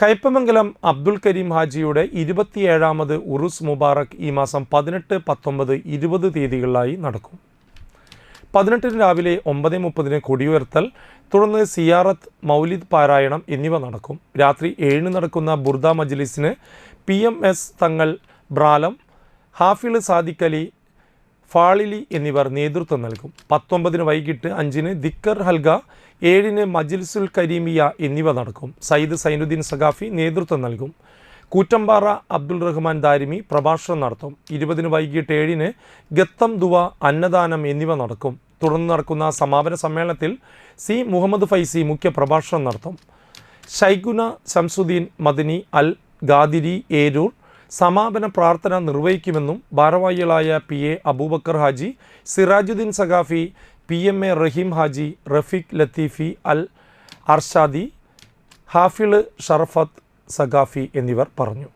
കയ്പമംഗലം അബ്ദുൽ കരീം ഹാജിയുടെ ഇരുപത്തിയേഴാമത് ഉറുസ് മുബാറക് ഈ മാസം പതിനെട്ട് പത്തൊമ്പത് ഇരുപത് തീയതികളിലായി നടക്കും. പതിനെട്ടിന് രാവിലെ ഒമ്പത് മുപ്പതിന് കൊടിയുയർത്തൽ തുടർന്ന് സിയാറത്ത് മൗലിദ് പാരായണം എന്നിവ നടക്കും. രാത്രി ഏഴിന് നടക്കുന്ന ബുർദ മജ്ലിസിന് P M S Thangal Bralam Hafil Sadiq Ali Fazili എന്നിവർ നേതൃത്വം നൽകും. പത്തൊമ്പതിന് വൈകിട്ട് അഞ്ചിന് ദിക്കർ ഹൽഗ ഏഴിന് മജിൽസുൽ കരീമിയ എന്നിവ നടക്കും. സയ്യിദ് സൈനുദ്ദീൻ സഖാഫി നേതൃത്വം നൽകും. കൂറ്റമ്പാറ അബ്ദുൾ റഹ്മാൻ ദാരിമി പ്രഭാഷണം നടത്തും. ഇരുപതിന് വൈകിട്ട് ഏഴിന് ഗത്തം ദുവ അന്നദാനം എന്നിവ നടക്കും. തുടർന്ന് നടക്കുന്ന സമാപന സമ്മേളനത്തിൽ സി മുഹമ്മദ് ഫൈസി മുഖ്യ പ്രഭാഷണം നടത്തും. ഷൈഖുന ശംസുദ്ദീൻ മദനി അൽ ഗാദിരി ഏരൂർ സമാപന പ്രാർത്ഥന നിർവഹിക്കുമെന്നും ഭാരവാഹികളായ P A Aboobacker Haji Sirajuddeen Saqafi P M A Raheem Haji Rafeeq Latheefi Al Arshadi Hafiz Sharafath Saqafi എന്നിവർ പറഞ്ഞു.